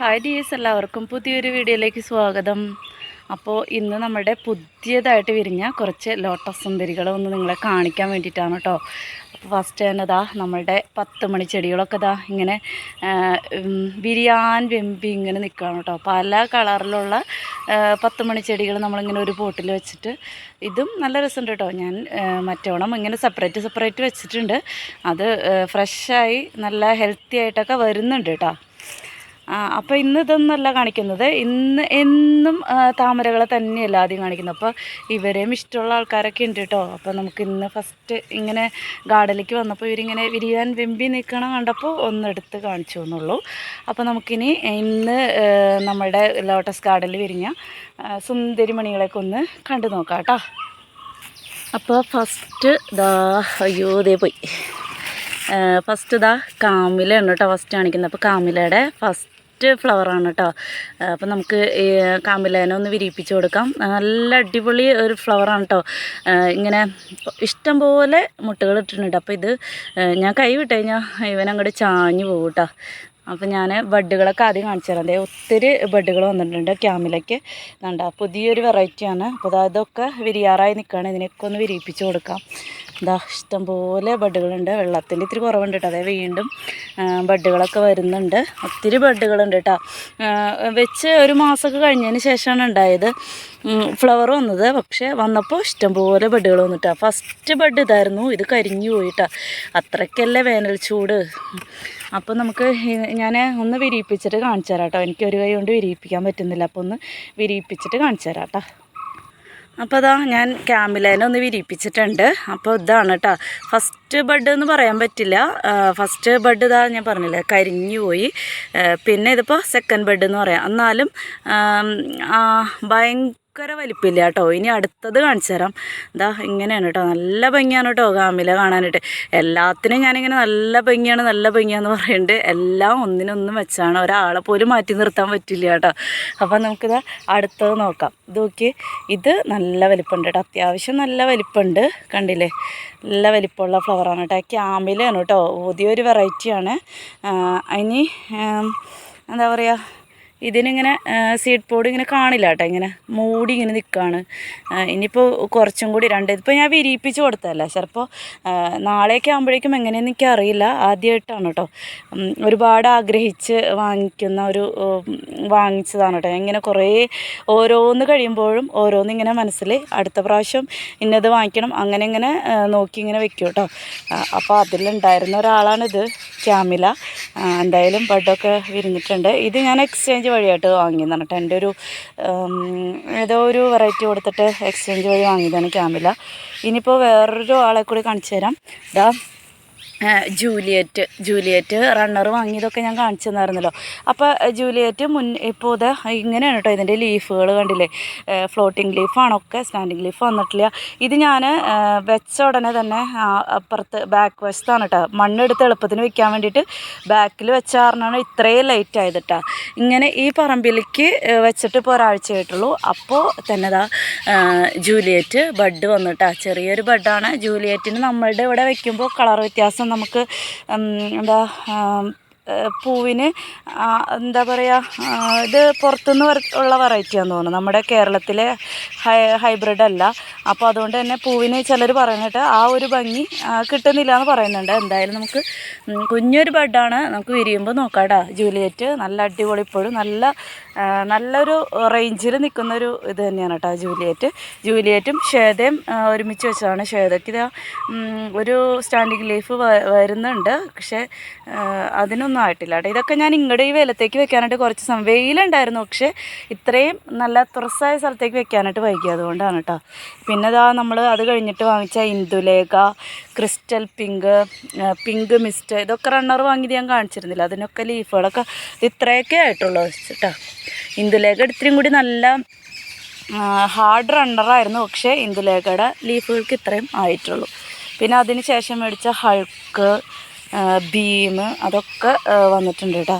Hi dears എല്ലാവർക്കും പുതിയൊരു വീഡിയോയിലേക്ക് സ്വാഗതം. അപ്പോൾ ഇന്ന് നമ്മുടെ പുതിയതായിട്ട് വിരിഞ്ഞ കുറച്ച് ലോട്ടസ് സുന്ദരികൾ ഒന്ന് നിങ്ങളെ കാണിക്കാൻ വേണ്ടിയിട്ടാണ് കേട്ടോ അപ്പോൾ ഫസ്റ്റ് തന്നെ ഇതാ നമ്മളുടെ പത്ത് മണി ചെടികളൊക്കെ ഇതാ ഇങ്ങനെ ബിരിയാൻ വെമ്പി ഇങ്ങനെ നിൽക്കുകയാണ് കേട്ടോ പല കളറിലുള്ള പത്ത് മണി ചെടികൾ നമ്മളിങ്ങനെ ഒരു പോട്ടിൽ വെച്ചിട്ട് ഇതും നല്ല രസമുണ്ട് കേട്ടോ ഞാൻ മറ്റോണം ഇങ്ങനെ സെപ്പറേറ്റ് സെപ്പറേറ്റ് വെച്ചിട്ടുണ്ട്. അത് ഫ്രഷായി നല്ല ഹെൽത്തി ആയിട്ടൊക്കെ വരുന്നുണ്ട് കേട്ടോ അപ്പോൾ ഇന്ന് ഇതൊന്നല്ല കാണിക്കുന്നത്. ഇന്ന് എന്നും താമരകളെ തന്നെയല്ല ആദ്യം കാണിക്കുന്നത്. അപ്പോൾ ഇവരെയും ഇഷ്ടമുള്ള ആൾക്കാരൊക്കെ ഉണ്ട് കേട്ടോ അപ്പോൾ നമുക്ക് ഇന്ന് ഫസ്റ്റ് ഇങ്ങനെ ഗാർഡനിലേക്ക് വന്നപ്പോൾ ഇവരിങ്ങനെ വിരിയാൻ വെമ്പി നിൽക്കണം കണ്ടപ്പോൾ ഒന്നെടുത്ത് കാണിച്ചു എന്നുള്ളൂ. അപ്പോൾ നമുക്കിനി ഇന്ന് നമ്മുടെ ലോട്ടസ് ഗാർഡനിൽ വിരിഞ്ഞ ആ, സുന്ദരി മണികളെയൊക്കെ ഒന്ന് കണ്ടു നോക്കാം കേട്ടോ അപ്പോൾ ഫസ്റ്റ് ദാ അയ്യോ ദേ പോയി. ഫസ്റ്റ് ഇതാ കാമിലയാണ് കേട്ടോ ഫസ്റ്റ് കാണിക്കുന്നത്. അപ്പോൾ കാമിലയുടെ ഫസ്റ്റ് ഫ്ലവറാണ് കേട്ടോ അപ്പോൾ നമുക്ക് ഈ കാമിലേനെ ഒന്ന് വിരിയിപ്പിച്ച് കൊടുക്കാം. നല്ല അടിപൊളി ഒരു ഫ്ലവറാണ് കേട്ടോ ഇങ്ങനെ ഇഷ്ടം പോലെ മുട്ടുകൾ ഇട്ടിട്ടുണ്ട്. അപ്പോൾ ഇത് ഞാൻ കൈ വിട്ട് കഴിഞ്ഞാൽ ഇവനങ്ങോട്ട് ചാഞ്ഞു പോകും കേട്ടോ അപ്പോൾ ഞാൻ ബഡ്ഡുകളൊക്കെ ആദ്യം കാണിച്ചു തരാം. അതേ ഒത്തിരി ബഡ്ഡുകൾ വന്നിട്ടുണ്ട് ക്യാമിലേക്ക് കണ്ട പുതിയൊരു വെറൈറ്റിയാണ് അപ്പോൾ അതൊക്കെ വിരിയാറായി നിൽക്കുകയാണ് ഇതിനൊക്കെ ഒന്ന് വിരിയിപ്പിച്ച് കൊടുക്കാം. ഇതാ ഇഷ്ടംപോലെ ബഡ്ഡുകളുണ്ട്. വെള്ളത്തിന്റെ ഇത്തിരി കുറവുണ്ട് കേട്ടോ. അതേ വീണ്ടും ബഡ്ഡുകളൊക്കെ വരുന്നുണ്ട്. ഒത്തിരി ബഡ്ഡുകളുണ്ട് കേട്ടോ. വെച്ച് ഒരു മാസമൊക്കെ കഴിഞ്ഞതിന് ശേഷമാണ് ഉണ്ടായത്. ഫ്ലവർ വന്നത്. പക്ഷേ വന്നപ്പോൾ ഇഷ്ടംപോലെ ബഡ്ഡുകൾ വന്നിട്ടാ ഫസ്റ്റ് ബഡ് ഇതായിരുന്നു. ഇത് കരിഞ്ഞു പോയിട്ടാ അത്രയ്ക്കല്ലേ വേനൽ ചൂട്. അപ്പോൾ നമുക്ക് ഞാൻ ഒന്ന് വിരിയിപ്പിച്ചിട്ട് കാണിച്ചു തരാം കേട്ടോ. എനിക്ക് ഒരു കൈ കൊണ്ട് വിരിയിപ്പിക്കാൻ പറ്റുന്നില്ല. അപ്പോൾ ഒന്ന് വിരിയിപ്പിച്ചിട്ട് കാണിച്ചു തരാം കേട്ടോ. അപ്പോൾ അതാ ഞാൻ ക്യാമ്പിലേനെ ഒന്ന് വിരിപ്പിച്ചിട്ടുണ്ട്. അപ്പോൾ ഇതാണ് കേട്ടോ ഫസ്റ്റ് ബഡ് എന്ന് പറയാൻ പറ്റില്ല. ഫസ്റ്റ് ബഡ് ഇതാ ഞാൻ പറഞ്ഞില്ലേ കരിഞ്ഞു പോയി. പിന്നെ ഇതിപ്പോൾ സെക്കൻഡ് ബഡ് എന്ന് പറയാം. എന്നാലും ആ, ഭയങ്കര വലിപ്പില്ല കേട്ടോ. ഇനി അടുത്തത് കാണിച്ചു തരാം. ഇതാ ഇങ്ങനെയാണ് കേട്ടോ. നല്ല ഭംഗിയാണ് കേട്ടോ കാമില കാണാനായിട്ട്. എല്ലാത്തിനും ഞാനിങ്ങനെ നല്ല ഭംഗിയാണ് നല്ല ഭംഗിയാന്ന് പറയുന്നുണ്ട് എല്ലാം ഒന്നിനൊന്നും വെച്ചാണ്. ഒരാളെ പോലും മാറ്റി നിർത്താൻ പറ്റില്ല കേട്ടോ. അപ്പം നമുക്കിത് അടുത്തത് നോക്കാം. ഇത് നോക്കി ഇത് നല്ല വലിപ്പമുണ്ട് കേട്ടോ. അത്യാവശ്യം നല്ല വലിപ്പമുണ്ട് കണ്ടില്ലേ? നല്ല വലിപ്പമുള്ള ഫ്ലവറാണ് കേട്ടോ. ക്യാമിലാണ് കേട്ടോ. പുതിയൊരു വെറൈറ്റിയാണ്. അതിന് എന്താ പറയുക ഇതിനിങ്ങനെ സീഡ് പോഡ് ഇങ്ങനെ കാണില്ല കേട്ടോ ഇങ്ങനെ മൂടി ഇങ്ങനെ നിൽക്കുകയാണ് ഇനിയിപ്പോൾ കുറച്ചും കൂടി രണ്ട് ഇതിപ്പോൾ ഞാൻ വിരിയിപ്പിച്ച് കൊടുത്തതല്ല? ചിലപ്പോൾ നാളെയൊക്കെ ആകുമ്പോഴേക്കും എങ്ങനെയെന്ന് എനിക്ക് അറിയില്ല ആദ്യമായിട്ടാണ് കേട്ടോ ഒരുപാട് ആഗ്രഹിച്ച് വാങ്ങിക്കുന്ന ഒരു വാങ്ങിച്ചതാണ് കേട്ടോ ഇങ്ങനെ കുറേ ഓരോന്ന് കഴിയുമ്പോഴും ഓരോന്ന് ഇങ്ങനെ മനസ്സിൽ അടുത്ത പ്രാവശ്യം ഇന്നത് വാങ്ങിക്കണം അങ്ങനെ ഇങ്ങനെ നോക്കി ഇങ്ങനെ വെക്കും കേട്ടോ അപ്പോൾ അതിലുണ്ടായിരുന്ന ഒരാളാണിത് ക്യാമില. എന്തായാലും ബഡൊക്കെ വിരിഞ്ഞിട്ടുണ്ട്. ഇത് ഞാൻ എക്സ്ചേഞ്ച് വഴിയായിട്ട് വാങ്ങിയതാണ് കേട്ടോ. എന്റെ ഒരു ഏതോ ഒരു വെറൈറ്റി കൊടുത്തിട്ട് എക്സ്ചേഞ്ച് വഴി വാങ്ങിയതാണ് ക്യാമില ഇനിയിപ്പോൾ വേറൊരു ആളെ കൂടി കാണിച്ചു തരാം ഇതാ ജൂലിയറ്റ് ജൂലിയറ്റ് റണ്ണർ വാങ്ങിയതൊക്കെ ഞാൻ കാണിച്ചു തന്നായിരുന്നല്ലോ. അപ്പോൾ ജൂലിയറ്റ് മുൻ ഇപ്പോൾ ഇത് ഇങ്ങനെയാണ് കേട്ടോ ഇതിന്റെ ലീഫുകൾ കണ്ടില്ലേ? ഫ്ലോട്ടിംഗ് ലീഫാണൊക്കെ സ്റ്റാൻഡിങ് ലീഫ് വന്നിട്ടില്ല. ഇത് ഞാൻ വെച്ച ഉടനെ തന്നെ അപ്പുറത്ത് ബാക്ക് വശത്താണ് കേട്ടോ മണ്ണെടുത്ത് എളുപ്പത്തിന് വെക്കാൻ വേണ്ടിയിട്ട് ബാക്കിൽ വെച്ച കാരണമാണ് ഇത്രയും ലൈറ്റ് ആയത് കേട്ടോ ഇങ്ങനെ ഈ പറമ്പിലേക്ക് വെച്ചിട്ട് ഇപ്പോൾ ഒരാഴ്ച ആയിട്ടുള്ളൂ. അപ്പോൾ തന്നെ ദാ ജൂലിയറ്റ് ബഡ് വന്നിട്ടാ. ചെറിയൊരു ബഡാണ്. ജൂലിയറ്റിന് നമ്മളുടെ ഇവിടെ വെക്കുമ്പോൾ കളർ വ്യത്യാസം നമുക്ക് എന്താ പൂവിന് എന്താ പറയുക ഇത് പുറത്തുനിന്ന് ഉള്ള വെറൈറ്റിയാന്ന് തോന്നുന്നു. നമ്മുടെ കേരളത്തിലെ ഹൈ ഹൈബ്രിഡ് അല്ല. അപ്പോൾ അതുകൊണ്ട് തന്നെ പൂവിന് ചിലർ പറയുന്നിട്ട് ആ ഒരു ഭംഗി കിട്ടുന്നില്ല എന്ന് പറയുന്നുണ്ട്. എന്തായാലും നമുക്ക് കുഞ്ഞൊരു ബഡാണ് നമുക്ക് വിരിയുമ്പോൾ നോക്കാം കേട്ടോ ജൂലിയറ്റ് നല്ല അടിപൊളി ഇപ്പോഴും നല്ല നല്ലൊരു റേഞ്ചിൽ നിൽക്കുന്ന ഒരു ഇത് തന്നെയാണ് കേട്ടോ ജൂലിയറ്റ്. ജൂലിയറ്റും ഷേതയും ഒരുമിച്ച് വെച്ചതാണ്. ഷേതയ്ക്ക് ഇതാ ഒരു സ്റ്റാൻഡിങ് ലീഫ് വരുന്നുണ്ട്. പക്ഷേ അതിനൊന്നും ആയിട്ടില്ല കേട്ടോ. ഇതൊക്കെ ഞാൻ ഇങ്ങോട്ട് ഈ വെയിലത്തേക്ക് വെക്കാനായിട്ട് കുറച്ച് സമയം വെയിലുണ്ടായിരുന്നു. പക്ഷേ ഇത്രയും നല്ല തുറസായ സ്ഥലത്തേക്ക് വെക്കാനായിട്ട് വൈകി. അതുകൊണ്ടാണ് കേട്ടോ. പിന്നെ ഇതാ നമ്മൾ അത് കഴിഞ്ഞിട്ട് വാങ്ങിച്ച Indulekha crystal pink pink mist ഇതൊക്കെ റണ്ണർ വാങ്ങിയത് ഞാൻ കാണിച്ചിരുന്നില്ല. അതിനൊക്കെ ലീഫുകളൊക്കെ ഇത്രയൊക്കെ ആയിട്ടുള്ളൂ കേട്ടോ. ഇന്ദുലേഖ ഇത്രയും കൂടി നല്ല ഹാർഡ് റണ്ണറായിരുന്നു പക്ഷേ ഇന്ദുലേഖയുടെ ലീഫുകൾക്ക് ഇത്രയും ആയിട്ടുള്ളൂ. പിന്നെ അതിന് ശേഷം മേടിച്ച ഹൾക്ക് ഭീം അതൊക്കെ വന്നിട്ടുണ്ട് കേട്ടോ.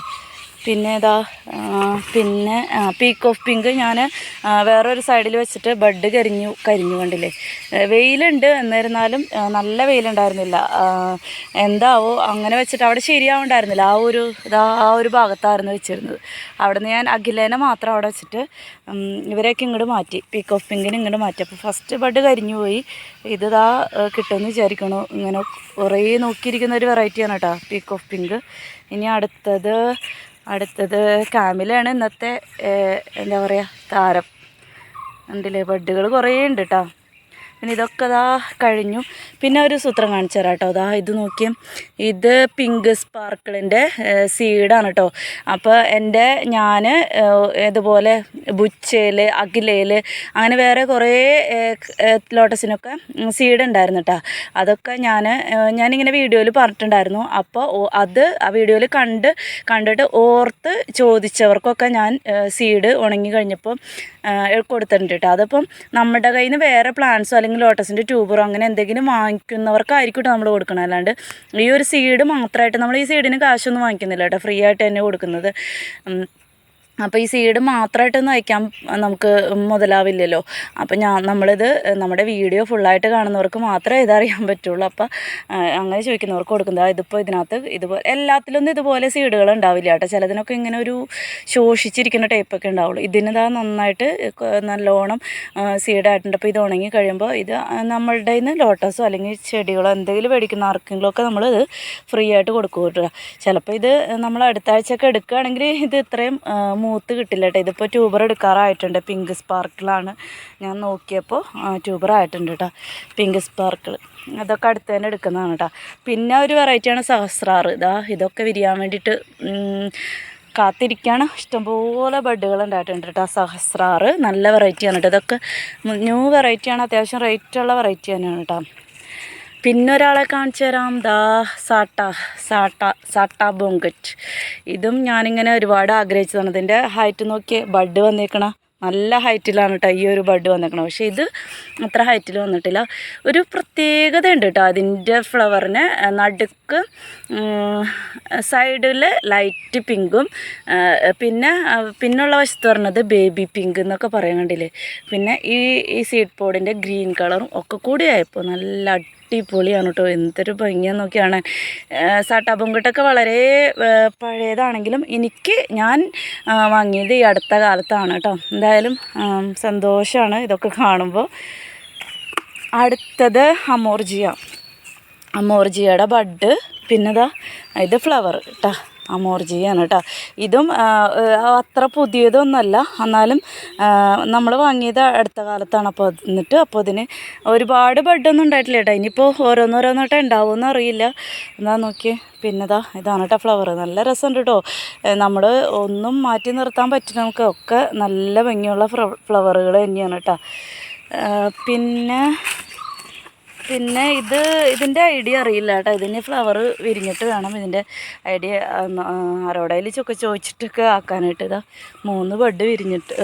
പിന്നെ ഇതാ പിന്നെ പീക്ക് ഓഫ് പിങ്ക് ഞാൻ വേറൊരു സൈഡിൽ വെച്ചിട്ട് ബഡ് കരിഞ്ഞു കരിഞ്ഞു കണ്ടില്ലേ? വെയിലുണ്ട് എന്നിരുന്നാലും നല്ല വെയിലുണ്ടായിരുന്നില്ല. എന്താവോ അങ്ങനെ വെച്ചിട്ട് അവിടെ ശരിയാവുണ്ടായിരുന്നില്ല. ആ ഒരു ഇതാ ആ ഒരു ഭാഗത്തായിരുന്നു വെച്ചിരുന്നത്. അവിടെ നിന്ന് ഞാൻ അഖിലേനെ മാത്രം അവിടെ വെച്ചിട്ട് ഇവരെയൊക്കെ ഇങ്ങോട്ട് മാറ്റി. പീക്ക് ഓഫ് പിങ്കിന് ഇങ്ങോട്ട് മാറ്റി. അപ്പോൾ ഫസ്റ്റ് ബഡ് കരിഞ്ഞു പോയി. ഇത് കിട്ടുമെന്ന് വിചാരിക്കണു. ഇങ്ങനെ കുറേ നോക്കിയിരിക്കുന്ന ഒരു വെറൈറ്റിയാണ് കേട്ടോ പീക്ക് ഓഫ് പിങ്ക് ഇനി അടുത്തത് അടുത്തത് കാമിലാണ് ഇന്നത്തെ എന്താ പറയുക താരം. ഉണ്ടല്ലേ ബഡ്ഡുകൾ കുറേ ഉണ്ട് കേട്ടോ പിന്നെ ഇതൊക്കെ ഇതാ കഴിഞ്ഞു. പിന്നെ ഒരു സൂത്രം കാണിച്ചു തരാം കേട്ടോ. അതാ ഇത് നോക്കിയേ. ഇത് പിങ്ക് സ്പാർക്കിളിന്റെ സീഡാണ് കേട്ടോ. അപ്പോൾ എന്റെ ഞാൻ ഇതുപോലെ ബുച്ചയിൽ അഖിലയിൽ അങ്ങനെ വേറെ കുറേ ലോട്ടസിനൊക്കെ സീഡ് ഉണ്ടായിരുന്നു കേട്ടോ. അതൊക്കെ ഞാൻ ഞാനിങ്ങനെ വീഡിയോയിൽ പറഞ്ഞിട്ടുണ്ടായിരുന്നു. അപ്പോൾ അത് ആ വീഡിയോയിൽ കണ്ട് കണ്ടിട്ട് ഓർത്ത് ചോദിച്ചവർക്കൊക്കെ ഞാൻ സീഡ് ഉണങ്ങി കഴിഞ്ഞപ്പോൾ കൊടുത്തിട്ടുണ്ട് കേട്ടോ അതിപ്പം നമ്മുടെ കയ്യിൽ നിന്ന് വേറെ പ്ലാന്റ്സോ അല്ലെങ്കിൽ ലോട്ടസിന്റെ ട്യൂബറോ അങ്ങനെ എന്തെങ്കിലും വാങ്ങിക്കുന്നവർക്കായിരിക്കും നമ്മൾ കൊടുക്കണം അല്ലാണ്ട് ഈ ഒരു സീഡ് മാത്രമായിട്ട് നമ്മൾ ഈ സീഡിന് കാശൊന്നും വാങ്ങിക്കുന്നില്ല കേട്ടോ ഫ്രീ ആയിട്ട് തന്നെ കൊടുക്കുന്നത്. അപ്പോൾ ഈ സീഡ് മാത്രമായിട്ടൊന്നും അയക്കാൻ നമുക്ക് മുതലാവില്ലല്ലോ. അപ്പോൾ ഞാൻ നമ്മളിത് നമ്മുടെ വീഡിയോ ഫുള്ളായിട്ട് കാണുന്നവർക്ക് മാത്രമേ ഇതറിയാൻ പറ്റുള്ളൂ. അപ്പോൾ അങ്ങനെ ചോദിക്കുന്നവർക്ക് കൊടുക്കുന്നത് ഇതിപ്പോൾ ഇതിനകത്ത് ഇതുപോലെ എല്ലാത്തിലൊന്നും ഇതുപോലെ സീഡുകൾ ഉണ്ടാവില്ല കേട്ടോ. ചിലതിനൊക്കെ ഇങ്ങനെ ഒരു ശോഷിച്ചിരിക്കുന്ന ടൈപ്പൊക്കെ ഉണ്ടാവുള്ളൂ. ഇതിനിതാ നന്നായിട്ട് നല്ലോണം സീഡായിട്ടുണ്ട്. അപ്പോൾ ഇത് ഉണങ്ങി കഴിയുമ്പോൾ ഇത് നമ്മളുടെ നിന്ന് ലോട്ടസോ അല്ലെങ്കിൽ ചെടികളോ എന്തെങ്കിലും മേടിക്കുന്ന ആർക്കെങ്കിലും ഒക്കെ നമ്മളിത് ഫ്രീ ആയിട്ട് കൊടുക്കും കേട്ടോ. ചിലപ്പോൾ ഇത് നമ്മൾ അടുത്ത ആഴ്ചയൊക്കെ എടുക്കുകയാണെങ്കിൽ ഇത് ഇത്രയും മൂത്ത് കിട്ടില്ല കേട്ടോ ഇതിപ്പോൾ ട്യൂബർ എടുക്കാറായിട്ടുണ്ട്. പിങ്ക് സ്പാർക്കിളാണ്. ഞാൻ നോക്കിയപ്പോൾ ട്യൂബർ ആയിട്ടുണ്ട് കേട്ടോ പിങ്ക് സ്പാർക്കിൾ. അതൊക്കെ അടുത്ത് തന്നെ എടുക്കുന്നതാണ് കേട്ടോ പിന്നെ ഒരു വെറൈറ്റിയാണ് സഹസ്രാറ്. ഇതാ ഇതൊക്കെ വിരിയാൻ വേണ്ടിയിട്ട് കാത്തിരിക്കുകയാണ് ഇഷ്ടംപോലെ ബഡ്ഡുകൾ ഉണ്ടായിട്ടുണ്ട് കേട്ടോ സഹസ്രാറ്. നല്ല വെറൈറ്റിയാണ് കേട്ടോ ഇതൊക്കെ ന്യൂ വെറൈറ്റിയാണ് അത്യാവശ്യം റേറ്റുള്ള വെറൈറ്റി തന്നെയാണ് കേട്ടോ പിന്നെ ഒരാളെ കാണിച്ചു തരാം ദാ സാട്ട സാട്ട സാട്ട ബോങ്കറ്റ് ഇതും ഞാനിങ്ങനെ ഒരുപാട് ആഗ്രഹിച്ചതാണ്. ഇതിന്റെ ഹൈറ്റ് നോക്കിയേ ബഡ് വന്നേക്കണ. നല്ല ഹൈറ്റിലാണ് കേട്ടോ ഈ ഒരു ബഡ് വന്നേക്കണം പക്ഷേ ഇത് അത്ര ഹൈറ്റിൽ വന്നിട്ടില്ല. ഒരു പ്രത്യേകത ഉണ്ട് കേട്ടോ അതിന്റെ ഫ്ലവറിന് നടുക്ക് സൈഡിൽ ലൈറ്റ് പിങ്കും പിന്നെ പിന്നുള്ള വശത്ത് പറഞ്ഞത് ബേബി പിങ്ക് എന്നൊക്കെ പറയാൻ കണ്ടില്ലേ? പിന്നെ ഈ ഈ സീഡ് പോഡിന്റെ ഗ്രീൻ കളറും ഒക്കെ കൂടി ആയപ്പോൾ നല്ല അടിപൊളിയാണ് കേട്ടോ. എന്തൊരു ഭംഗിയാന്ന് നോക്കിയാണ്. സാട്ടാ പൊങ്കട്ടൊക്കെ വളരെ പഴയതാണെങ്കിലും എനിക്ക് ഞാൻ വാങ്ങിയത് ഈ അടുത്ത കാലത്താണ് കേട്ടോ. എന്തായാലും സന്തോഷമാണ് ഇതൊക്കെ കാണുമ്പോൾ അടുത്തത് അമോർജിയ. അമോർജിയയുടെ ബഡ്. പിന്നെതാ ഇത് ഫ്ലവർ കേട്ടോ അമോർജിയാണ് കേട്ടോ. ഇതും അത്ര പുതിയതൊന്നുമല്ല എന്നാലും നമ്മൾ വാങ്ങിയത് അടുത്ത കാലത്താണ്. അപ്പോൾ എന്നിട്ട് അപ്പോൾ ഇതിന് ഒരുപാട് ബെഡൊന്നും ഉണ്ടായിട്ടില്ല കേട്ടോ. ഇനിയിപ്പോൾ ഓരോന്നോരോന്നോട്ടെ ഉണ്ടാവുമെന്ന് അറിയില്ല. എന്നാ നോക്കിയേ. പിന്നെ ദാ ഇതാണ് കേട്ടോ ഫ്ലവർ നല്ല രസമുണ്ട് കേട്ടോ. നമ്മൾ ഒന്നും മാറ്റി നിർത്താൻ പറ്റും നമുക്ക് ഒക്കെ നല്ല ഭംഗിയുള്ള ഫ്ലവറുകൾ തന്നെയാണ് കേട്ടോ. പിന്നെ പിന്നെ ഇത് ഇതിന്റെ ഐഡിയ അറിയില്ല കേട്ടോ. ഇതിന് ഫ്ലവർ വിരിഞ്ഞിട്ട് വേണം ഇതിന്റെ ഐഡിയ ആരോടയിലൊക്കെ ചോദിച്ചിട്ടൊക്കെ ആക്കാനായിട്ട്. ഇതാ മൂന്ന് ബഡ് വിരിഞ്ഞിട്ട്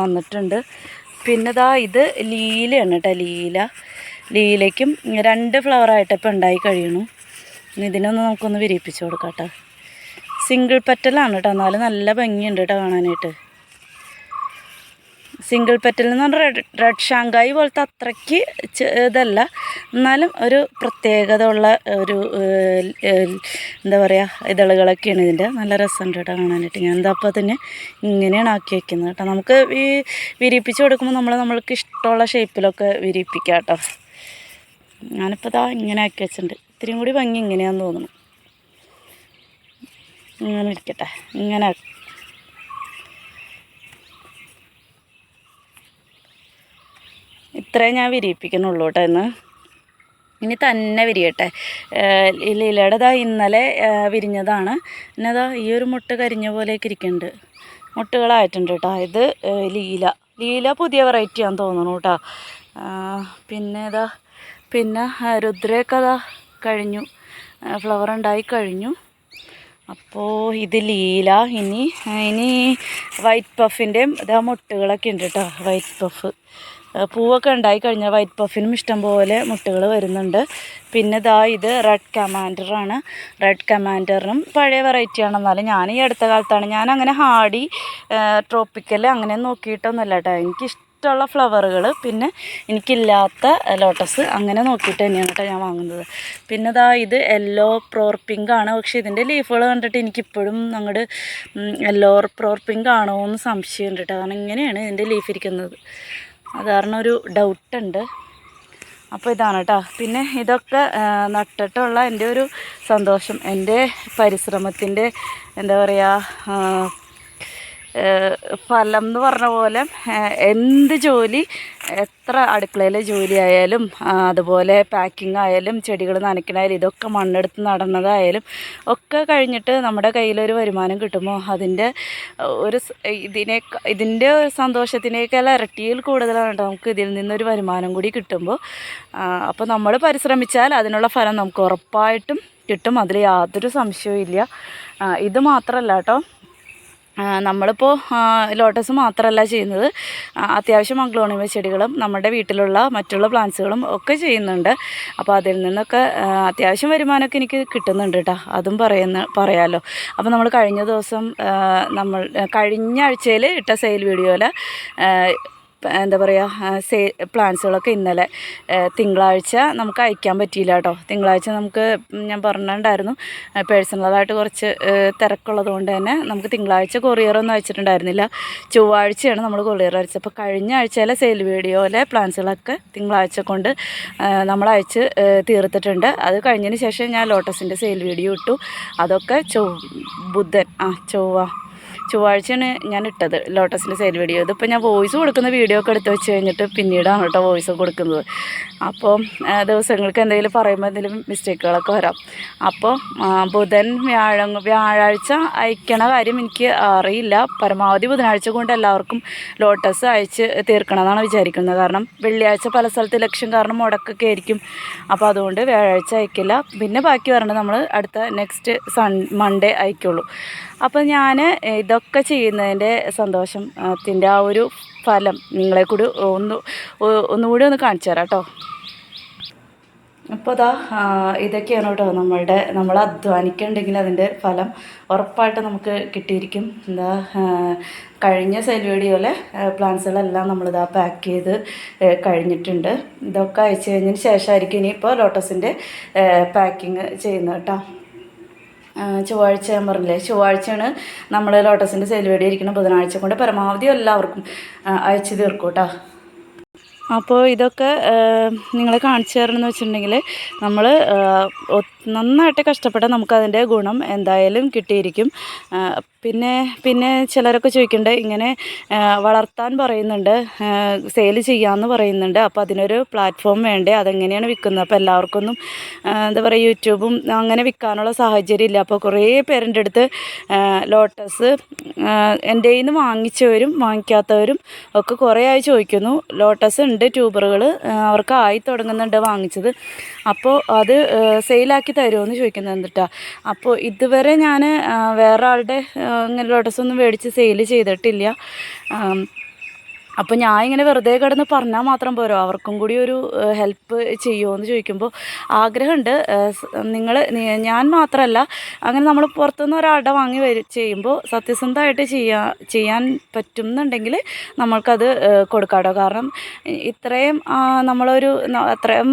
വന്നിട്ടുണ്ട്. പിന്നെ ഇതാ ഇത് ലീലയാണ് കേട്ടോ ലീല. ലീലയ്ക്കും രണ്ട് ഫ്ലവറായിട്ട് ഇപ്പം ഉണ്ടായി കഴിയണു. ഇതിനൊന്ന് നമുക്കൊന്ന് വിരിയിപ്പിച്ച് കൊടുക്കാം കേട്ടോ. സിംഗിൾ പെറ്റലാണ് കേട്ടോ. എന്നാലും നല്ല ഭംഗിയുണ്ട് കേട്ടോ കാണാനായിട്ട്. സിംഗിൾ പെറ്റൽ എന്ന് പറഞ്ഞാൽ റെഡ് റെഡ് ഷാങ്കായി പോലത്തെ അത്രയ്ക്ക് ഇതല്ല. എന്നാലും ഒരു പ്രത്യേകത ഉള്ള ഒരു എന്താ പറയുക ഇതളുകളൊക്കെയാണ് ഇതിന്റെ നല്ല രസമുണ്ട് കേട്ടോ കാണാനായിട്ട്. ഞാൻ എന്താ അപ്പോൾ തന്നെ ഇങ്ങനെയാണ് ആക്കി വെക്കുന്നത് കേട്ടോ. നമുക്ക് ഈ വിരിപ്പിച്ച് കൊടുക്കുമ്പോൾ നമ്മൾ നമ്മൾക്ക് ഇഷ്ടമുള്ള ഷേപ്പിലൊക്കെ വിരിപ്പിക്കാം കേട്ടോ. ഞാനിപ്പോൾ ഇതാ ഇങ്ങനെ ആക്കി വെച്ചിട്ടുണ്ട്. ഇത്രയും കൂടി ഭംഗി ഇങ്ങനെയാണെന്ന് തോന്നുന്നു. ഇങ്ങനെ ഇരിക്കട്ടെ. ഇങ്ങനെ ആക്കി. ഇത്രേ ഞാൻ വിരിയിപ്പിക്കുന്നുള്ളൂ കേട്ടോ ഇന്ന്. ഇനി തന്നെ വിരിയട്ടെ. ഏഹ് ഈ ലീലയുടെ ദാ ഇന്നലെ വിരിഞ്ഞതാണ്. എന്നതാ ഈ ഒരു മുട്ട കരിഞ്ഞ പോലെയൊക്കെ ഇരിക്കുന്നുണ്ട്. മുട്ടുകളായിട്ടുണ്ട് കേട്ടോ ഇത് ലീല. ലീല പുതിയ വെറൈറ്റിയാന്ന് തോന്നുന്നു കേട്ടോ പിന്നെ ഇതാ പിന്നെ അതാ കഴിഞ്ഞു. ഫ്ലവർ ഉണ്ടായി കഴിഞ്ഞു. അപ്പോൾ ഇത് ലീല. ഇനി ഇനി വൈറ്റ് പഫിന്റെയും ഇതാ മുട്ടുകളൊക്കെ ഉണ്ട് കേട്ടോ വൈറ്റ് പഫ് പൂവൊക്കെ ഉണ്ടായി കഴിഞ്ഞാൽ വൈറ്റ് പഫിനും ഇഷ്ടം പോലെ മുട്ടുകൾ വരുന്നുണ്ട്. പിന്നെ ഇതാ ഇത് റെഡ് കമാൻഡറാണ് റെഡ് കമാൻഡറിനും പഴയ വെറൈറ്റിയാണ് എന്നാലും ഞാൻ ഈ അടുത്ത കാലത്താണ് ഞാൻ അങ്ങനെ ഹാഡി ട്രോപ്പിക്കൽ അങ്ങനെ നോക്കിയിട്ടൊന്നുമല്ല കേട്ടോ. എനിക്കിഷ്ടമുള്ള ഫ്ലവറുകൾ പിന്നെ എനിക്കില്ലാത്ത ലോട്ടസ് അങ്ങനെ നോക്കിയിട്ട് തന്നെയാണ് കേട്ടോ ഞാൻ വാങ്ങുന്നത്. പിന്നെ ഇതാ ഇത് യെല്ലോ പ്രോർ പിങ്ക് ആണ്. പക്ഷേ ഇതിന്റെ ലീഫുകൾ കണ്ടിട്ട് എനിക്കിപ്പോഴും അങ്ങോട്ട് യെല്ലോ പ്രോർ പിങ്ക് ആണോ എന്ന് സംശയമുണ്ട് കേട്ടോ. കാരണം ഇങ്ങനെയാണ് ഇതിന്റെ ലീഫ് ഇരിക്കുന്നത്. അത് കാരണം ഒരു ഡൗട്ടുണ്ട് അപ്പോൾ ഇതാണ് കേട്ടോ പിന്നെ ഇതൊക്കെ നട്ടിട്ടുള്ള എന്റെ ഒരു സന്തോഷം. എന്റെ പരിശ്രമത്തിന്റെ എന്താ പറയുക ഫലം എന്ന് പറഞ്ഞ പോലെ എന്ത് ജോലി എത്ര അടുക്കളയിലെ ജോലി ആയാലും അതുപോലെ പാക്കിംഗ് ആയാലും ചെടികൾ നനയ്ക്കണായാലും ഇതൊക്കെ മണ്ണെടുത്ത് നടന്നതായാലും ഒക്കെ കഴിഞ്ഞിട്ട് നമ്മുടെ കയ്യിലൊരു വരുമാനം കിട്ടുമ്പോൾ അതിന്റെ ഒരു ഇതിനെ ഇതിന്റെ സന്തോഷത്തിനേക്കാൾ ഇരട്ടിയിൽ കൂടുതലാണ് കേട്ടോ നമുക്ക് ഇതിൽ നിന്നൊരു വരുമാനം കൂടി കിട്ടുമ്പോൾ. അപ്പോൾ നമ്മൾ പരിശ്രമിച്ചാൽ അതിനുള്ള ഫലം നമുക്ക് ഉറപ്പായിട്ടും കിട്ടും. അതിൽ യാതൊരു സംശയവും ഇല്ല. ഇത് മാത്രമല്ല കേട്ടോ. നമ്മളിപ്പോൾ ലോട്ടസ് മാത്രമല്ല ചെയ്യുന്നത്. അത്യാവശ്യം അഗ്ലോണിമ ചെടികളും നമ്മുടെ വീട്ടിലുള്ള മറ്റുള്ള പ്ലാന്റ്സുകളും ഒക്കെ ചെയ്യുന്നുണ്ട്. അപ്പോൾ അതിൽ നിന്നൊക്കെ അത്യാവശ്യം വരുമാനമൊക്കെ എനിക്ക് കിട്ടുന്നുണ്ട് കേട്ടോ അതും പറയുന്ന പറയാമല്ലോ അപ്പോൾ നമ്മൾ കഴിഞ്ഞ ദിവസം നമ്മൾ കഴിഞ്ഞ ആഴ്ചയിൽ ഇട്ട സെയിൽ വീഡിയോയിൽ എന്താ പറയുക സേ പ്ലാന്റ്സുകളൊക്കെ ഇന്നലെ തിങ്കളാഴ്ച നമുക്ക് അയക്കാൻ പറ്റിയില്ല കേട്ടോ. തിങ്കളാഴ്ച നമുക്ക് ഞാൻ പറഞ്ഞിട്ടുണ്ടായിരുന്നു പേഴ്സണലായിട്ട് കുറച്ച് തിരക്കുള്ളത് കൊണ്ട് തന്നെ നമുക്ക് തിങ്കളാഴ്ച കൊറിയറൊന്നും അയച്ചിട്ടുണ്ടായിരുന്നില്ല. ചൊവ്വാഴ്ചയാണ് നമ്മൾ കൊറിയർ അയച്ചത്. അപ്പോൾ കഴിഞ്ഞ ആഴ്ചയിലെ സെയിൽ വീഡിയോയിലെ പ്ലാന്റ്സുകളൊക്കെ തിങ്കളാഴ്ച കൊണ്ട് നമ്മൾ അയച്ച് തീർത്തിട്ടുണ്ട്. അത് കഴിഞ്ഞതിന് ശേഷം ഞാൻ ലോട്ടസിന്റെ സെയിൽ വീഡിയോ ഇട്ടു. അതൊക്കെ ചൊവ്വ ബുധൻ ആ ചൊവ്വ ചൊവ്വാഴ്ചയാണ് ഞാൻ ഇട്ടത് ലോട്ടസിന്റെ സെയിൽ വീഡിയോ ഇതിപ്പോൾ ഞാൻ വോയിസ് കൊടുക്കുന്ന വീഡിയോ ഒക്കെ എടുത്ത് വെച്ച് കഴിഞ്ഞിട്ട് പിന്നീടാണ് കേട്ടോ വോയിസ് കൊടുക്കുന്നത്. അപ്പോൾ ദിവസങ്ങൾക്ക് എന്തെങ്കിലും പറയുമ്പോൾ എന്തെങ്കിലും മിസ്റ്റേക്കുകളൊക്കെ വരാം. അപ്പോൾ ബുധൻ വ്യാഴം വ്യാഴാഴ്ച അയക്കണ കാര്യം എനിക്ക് അറിയില്ല. പരമാവധി ബുധനാഴ്ച കൊണ്ട് എല്ലാവർക്കും ലോട്ടസ് അയച്ച് തീർക്കണമെന്നാണ് വിചാരിക്കുന്നത്. കാരണം വെള്ളിയാഴ്ച പല സ്ഥലത്ത് ലക്ഷ്യം കാരണം മുടക്കൊക്കെ ആയിരിക്കും. അപ്പോൾ അതുകൊണ്ട് വ്യാഴാഴ്ച അയക്കില്ല. പിന്നെ ബാക്കി വരേണ്ടത് നമ്മൾ അടുത്ത നെക്സ്റ്റ് സൺ മൺഡേ അയക്കുള്ളൂ. അപ്പോൾ ഞാൻ ഇതൊക്കെ ചെയ്യുന്നതിന്റെ സന്തോഷത്തിന്റെ ആ ഒരു ഫലം നിങ്ങളെ കൂടി ഒന്ന് ഒന്നുകൂടി ഒന്ന് കാണിച്ചു തരാം കേട്ടോ. അപ്പോൾ അതാ ഇതൊക്കെയാണ് കേട്ടോ നമ്മളുടെ നമ്മൾ അധ്വാനിക്കുന്നുണ്ടെങ്കിൽ അതിന്റെ ഫലം ഉറപ്പായിട്ട് നമുക്ക് കിട്ടിയിരിക്കും. എന്താ കഴിഞ്ഞ സെയിൽ വീഡിയോയിലെ പ്ലാന്റ്സുകളെല്ലാം നമ്മളിതാ പാക്ക് ചെയ്ത് കഴിഞ്ഞിട്ടുണ്ട്. ഇതൊക്കെ അയച്ചു കഴിഞ്ഞതിന് ശേഷമായിരിക്കും ഇനിയിപ്പോൾ ലോട്ടസിന്റെ പാക്കിങ് ചെയ്യുന്നത് കേട്ടോ. ചൊവ്വാഴ്ച ഞാൻ പറഞ്ഞില്ലേ? ചൊവ്വാഴ്ചയാണ് നമ്മൾ ലോട്ടസിന്റെ സെയിൽ വീഡിയോ ഇരിക്കുന്ന ബുധനാഴ്ച കൊണ്ട് പരമാവധി എല്ലാവർക്കും അയച്ചു തീർക്കും കേട്ടോ. അപ്പോൾ ഇതൊക്കെ നിങ്ങളെ കാണിച്ചു തരണമെന്ന് വെച്ചിട്ടുണ്ടെങ്കിൽ നമ്മൾ നന്നായിട്ട് കഷ്ടപ്പെട്ടാൽ നമുക്കതിന്റെ ഗുണം എന്തായാലും കിട്ടിയിരിക്കും. പിന്നെ പിന്നെ ചിലരൊക്കെ ചോദിക്കുന്നുണ്ട് ഇങ്ങനെ വളർത്താൻ പറയുന്നുണ്ട് സെയിൽ ചെയ്യാമെന്ന് പറയുന്നുണ്ട് അപ്പോൾ അതിനൊരു പ്ലാറ്റ്ഫോം വേണ്ടേ? അതെങ്ങനെയാണ് വിൽക്കുന്നത് അപ്പോൾ എല്ലാവർക്കൊന്നും എന്താ പറയുക യൂട്യൂബും അങ്ങനെ വിൽക്കാനുള്ള സാഹചര്യം ഇല്ല. അപ്പോൾ കുറേ പേരുടെ അടുത്ത് ലോട്ടസ് എന്റെ നിന്ന് വാങ്ങിച്ചവരും വാങ്ങിക്കാത്തവരും ഒക്കെ കുറേ ആയി ചോദിക്കുന്നു. ലോട്ടസ് ഉണ്ട് ട്യൂബറുകൾ അവർക്ക് ആയി തുടങ്ങുന്നുണ്ട് വാങ്ങിച്ചത്. അപ്പോൾ അത് സെയിലാക്കി തരുമോ എന്ന് ചോദിക്കുന്നത് എന്നിട്ടാ. അപ്പോൾ ഇതുവരെ ഞാൻ വേറെ ആളുടെ ഇങ്ങനെ ലോട്ടസ് ഒന്നും മേടിച്ച് സെയിൽ ചെയ്തിട്ടില്ല. അപ്പോൾ ഞാൻ ഇങ്ങനെ വെറുതെ കിടന്ന് പറഞ്ഞാൽ മാത്രം പോരോ. അവർക്കും കൂടി ഒരു ഹെൽപ്പ് ചെയ്യുമോ എന്ന് ചോദിക്കുമ്പോൾ ആഗ്രഹമുണ്ട് നിങ്ങൾ ഞാൻ മാത്രമല്ല അങ്ങനെ നമ്മൾ പുറത്തുനിന്ന് ഒരാളുടെ വാങ്ങി വരി ചെയ്യുമ്പോൾ സത്യസന്ധമായിട്ട് ചെയ്യാ ചെയ്യാൻ പറ്റുന്നുണ്ടെങ്കിൽ നമ്മൾക്കത് കൊടുക്കാട്ടോ. കാരണം ഇത്രയും നമ്മളൊരു അത്രയും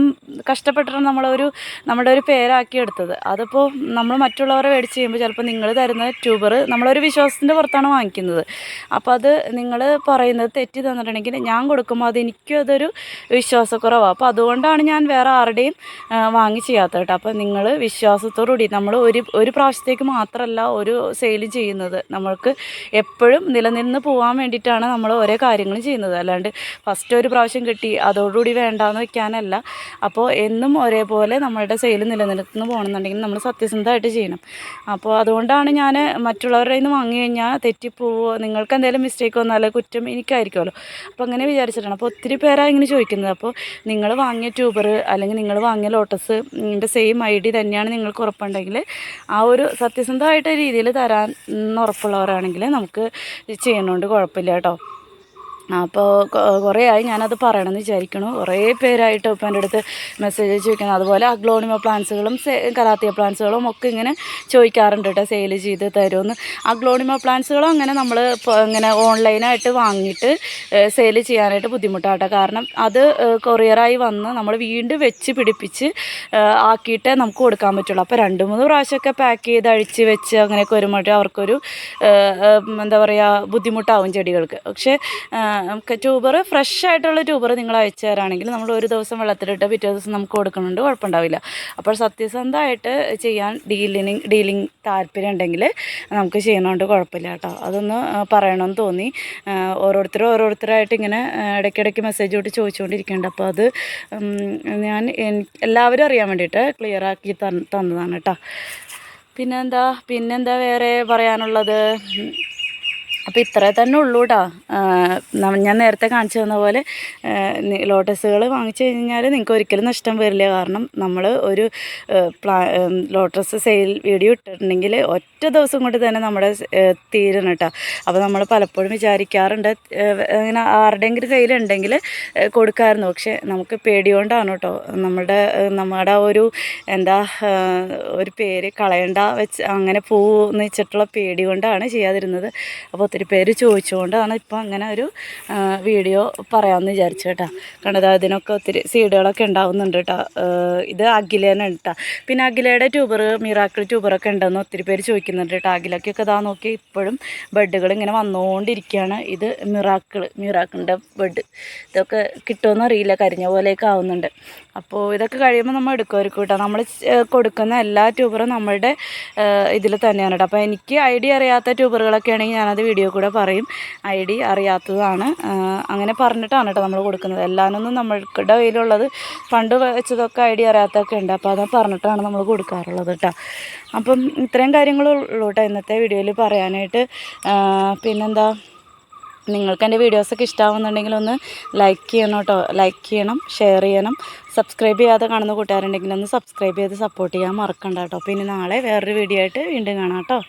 കഷ്ടപ്പെട്ടിട്ടാണ് നമ്മളൊരു നമ്മുടെ ഒരു പേരാക്കി എടുത്തത്. അതിപ്പോൾ നമ്മൾ മറ്റുള്ളവരെ മേടിച്ച് ചെയ്യുമ്പോൾ ചിലപ്പോൾ നിങ്ങൾ തരുന്ന ട്യൂബർ നമ്മളൊരു വിശ്വാസത്തിന്റെ പുറത്താണ് വാങ്ങിക്കുന്നത്. അപ്പോൾ അത് നിങ്ങൾ പറയുന്നത് തെറ്റി തന്നിട്ടുണ്ടെങ്കിൽ ഞാൻ കൊടുക്കുമ്പോൾ അത് എനിക്കും അതൊരു വിശ്വാസക്കുറവാണ് അപ്പോൾ അതുകൊണ്ടാണ് ഞാൻ വേറെ ആരുടെയും വാങ്ങി ചെയ്യാത്തത് കേട്ടോ. അപ്പോൾ നിങ്ങൾ വിശ്വാസത്തോടുകൂടി നമ്മൾ ഒരു ഒരു പ്രാവശ്യത്തേക്ക് മാത്രമല്ല ഒരു സെയിൽ ചെയ്യുന്നത്. നമ്മൾക്ക് എപ്പോഴും നിലനിന്ന് പോകാൻ വേണ്ടിയിട്ടാണ് നമ്മൾ ഓരോ കാര്യങ്ങളും ചെയ്യുന്നത്. അല്ലാണ്ട് ഫസ്റ്റ് ഒരു പ്രാവശ്യം കിട്ടി അതോടുകൂടി വേണ്ടാന്ന് വെക്കാനല്ല. അപ്പോൾ എന്നും ഒരേപോലെ നമ്മളുടെ സെയിൽ നിലനിൽക്കുന്നു പോകണമെന്നുണ്ടെങ്കിൽ നമ്മൾ സത്യസന്ധമായിട്ട് ചെയ്യണം. അപ്പോൾ അതുകൊണ്ടാണ് ഞാൻ മറ്റുള്ളവരുടെ നിന്ന് വാങ്ങി കഴിഞ്ഞാൽ തെറ്റിപ്പോവോ നിങ്ങൾക്ക് എന്തെങ്കിലും മിസ്റ്റേക്ക് വന്നാൽ കുറ്റം എനിക്കായിരിക്കുമല്ലോ. അപ്പോൾ അങ്ങനെ വിചാരിച്ചിട്ടാണ്. അപ്പോൾ ഒത്തിരി പേരാണ് ഇങ്ങനെ ചോദിക്കുന്നത്. അപ്പോൾ നിങ്ങൾ വാങ്ങിയ ട്യൂബർ അല്ലെങ്കിൽ നിങ്ങൾ വാങ്ങിയ ലോട്ടസ് നിങ്ങളുടെ സെയിം ഐ ഡി തന്നെയാണ് നിങ്ങൾക്ക് ഉറപ്പുണ്ടെങ്കിൽ ആ ഒരു സത്യസന്ധമായിട്ട് രീതിയിൽ തരാൻ ഉറപ്പുള്ളവരാണെങ്കിൽ നമുക്ക് ചെയ്യണോണ്ട് കുഴപ്പമില്ല കേട്ടോ. അപ്പോൾ കുറേ ആയി ഞാനത് പറയണമെന്ന് വിചാരിക്കണു. കുറേ പേരായിട്ട് ഇപ്പം എന്റെ അടുത്ത് മെസ്സേജ് ചോദിക്കുന്നത് അതുപോലെ അഗ്ലോണിമ പ്ലാന്റ്സുകളും കലാത്തിയ പ്ലാന്റ്സുകളും ഒക്കെ ഇങ്ങനെ ചോദിക്കാറുണ്ട് കേട്ടോ സെയിൽ ചെയ്ത് തരുമെന്ന് അഗ്ലോണിമ പ്ലാന്റ്സുകളും അങ്ങനെ നമ്മൾ ഇങ്ങനെ ഓൺലൈനായിട്ട് വാങ്ങിയിട്ട് സെയിൽ ചെയ്യാനായിട്ട് ബുദ്ധിമുട്ടാട്ടോ. കാരണം അത് കൊറിയറായി വന്ന് നമ്മൾ വീണ്ടും വെച്ച് പിടിപ്പിച്ച് ആക്കിയിട്ടേ നമുക്ക് കൊടുക്കാൻ പറ്റുള്ളൂ. അപ്പോൾ രണ്ട് മൂന്ന് പ്രാവശ്യമൊക്കെ പാക്ക് ചെയ്ത് അഴിച്ച് വെച്ച് അങ്ങനെയൊക്കെ വരുമ്പോഴേ അവർക്കൊരു എന്താ പറയുക ബുദ്ധിമുട്ടാവും ചെടികൾക്ക്. പക്ഷേ നമുക്ക് ട്യൂബർ ഫ്രഷ് ആയിട്ടുള്ള ട്യൂബർ നിങ്ങൾ അയച്ചു തരാണെങ്കിൽ നമ്മൾ ഒരു ദിവസം വെള്ളത്തിലിട്ട് പിറ്റേ ദിവസം നമുക്ക് കൊടുക്കുന്നുണ്ട് കുഴപ്പമുണ്ടാവില്ല. അപ്പോൾ സത്യസന്ധമായിട്ട് ചെയ്യാൻ ഡീലിങ് ഡീലിങ് താല്പര്യം ഉണ്ടെങ്കിൽ നമുക്ക് ചെയ്യണോണ്ട് കുഴപ്പമില്ല കേട്ടോ. അതൊന്ന് പറയണമെന്ന് തോന്നി. ഓരോരുത്തരും ഓരോരുത്തരായിട്ട് ഇങ്ങനെ ഇടയ്ക്കിടയ്ക്ക് മെസ്സേജ് തൊട്ട് ചോദിച്ചുകൊണ്ടിരിക്കുന്നുണ്ട്. അപ്പോൾ അത് ഞാൻ എല്ലാവരും അറിയാൻ വേണ്ടിയിട്ട് ക്ലിയർ ആക്കി തന്ന തന്നതാണ് കേട്ടോ. പിന്നെന്താ? പിന്നെന്താ വേറെ പറയാനുള്ളത്. അപ്പോൾ ഇത്ര തന്നെ ഉള്ളൂ കേട്ടോ ഞാൻ നേരത്തെ കാണിച്ചു തന്ന പോലെ ലോട്ടസുകൾ വാങ്ങിച്ചു കഴിഞ്ഞാൽ നിങ്ങൾക്ക് ഒരിക്കലും നഷ്ടം വരില്ല. കാരണം നമ്മൾ ഒരു പ്ലാ ലോട്ടസ് സെയിൽ വീഡിയോ ഇട്ടിട്ടുണ്ടെങ്കിൽ ഒറ്റ ദിവസം കൊണ്ട് തന്നെ നമ്മുടെ തീരണം കേട്ടോ അപ്പോൾ നമ്മൾ പലപ്പോഴും വിചാരിക്കാറുണ്ട് അങ്ങനെ ആരുടെയെങ്കിലും കയ്യിലുണ്ടെങ്കിൽ കൊടുക്കാമായിരുന്നു പക്ഷേ നമുക്ക് പേടിയോണ്ടാണ് കേട്ടോ നമ്മുടെ നമ്മുടെ ഒരു എന്താ ഒരു പേര് കളയണ്ട വെച്ച് അങ്ങനെ പോവെന്ന് വെച്ചിട്ടുള്ള പേടി കൊണ്ടാണ് ചെയ്യാതിരുന്നത്. അപ്പോൾ ഒത്തിരി പേര് ചോദിച്ചുകൊണ്ടാണ് ഇപ്പോൾ അങ്ങനെ ഒരു വീഡിയോ പറയാമെന്ന് വിചാരിച്ചു കേട്ടോ. കണ്ടത് അതിനൊക്കെ ഒത്തിരി സീഡുകളൊക്കെ ഉണ്ടാവുന്നുണ്ട് കേട്ടോ. ഇത് അഖിലേനാണ് കേട്ടോ. പിന്നെ അഖിലയുടെ ട്യൂബർ മിറാക്കിൾ ട്യൂബറൊക്കെ ഉണ്ടെന്ന് ഒത്തിരി പേര് ചോദിക്കുന്നുണ്ട് കേട്ടോ. അഖിലക്കൊക്കെ ഇതാ നോക്കി ഇപ്പോഴും ബെഡുകൾ ഇങ്ങനെ വന്നുകൊണ്ടിരിക്കുകയാണ്. ഇത് മിറാക്കിൾ മിറാക്കിളിന്റെ ബെഡ്. ഇതൊക്കെ കിട്ടുമെന്ന് അറിയില്ല കരിഞ്ഞ പോലെയൊക്കെ ആവുന്നുണ്ട്. അപ്പോൾ ഇതൊക്കെ കഴിയുമ്പോൾ നമ്മൾ എടുക്കുമായിരിക്കും കേട്ടോ. നമ്മൾ കൊടുക്കുന്ന എല്ലാ ട്യൂബറും നമ്മളുടെ ഇതിൽ തന്നെയാണ് കേട്ടോ. അപ്പോൾ എനിക്ക് ഐഡിയ അറിയാത്ത ട്യൂബറുകളൊക്കെ ആണെങ്കിൽ ഞാനത് വീഡിയോ കൂടെ പറയും. ഐ ഡി അറിയാത്തതാണ്. അങ്ങനെ പറഞ്ഞിട്ടാണ് കേട്ടോ നമ്മൾ കൊടുക്കുന്നത്. എല്ലാനൊന്നും നമ്മളുടെ കയ്യിലുള്ളത് പണ്ട് വെച്ചതൊക്കെ ഐ ഡി അറിയാത്തതൊക്കെ ഉണ്ട്. അപ്പോൾ അത് പറഞ്ഞിട്ടാണ് നമ്മൾ കൊടുക്കാറുള്ളത് കേട്ടോ. അപ്പം ഇത്രയും കാര്യങ്ങളുള്ളൂ കേട്ടോ ഇന്നത്തെ വീഡിയോയിൽ പറയാനായിട്ട്. പിന്നെന്താ? നിങ്ങൾക്ക് എന്റെ വീഡിയോസൊക്കെ ഇഷ്ടമാവുന്നുണ്ടെങ്കിൽ ഒന്ന് ലൈക്ക് ചെയ്യണം കേട്ടോ. ലൈക്ക് ചെയ്യണം ഷെയർ ചെയ്യണം. സബ്സ്ക്രൈബ് ചെയ്യാതെ കാണുന്ന കൂട്ടുകാരുണ്ടെങ്കിൽ ഒന്ന് സബ്സ്ക്രൈബ് ചെയ്ത് സപ്പോർട്ട് ചെയ്യാൻ മറക്കണ്ട കേട്ടോ. പിന്നെ നാളെ വേറൊരു വീഡിയോ ആയിട്ട് വീണ്ടും കാണാം കേട്ടോ.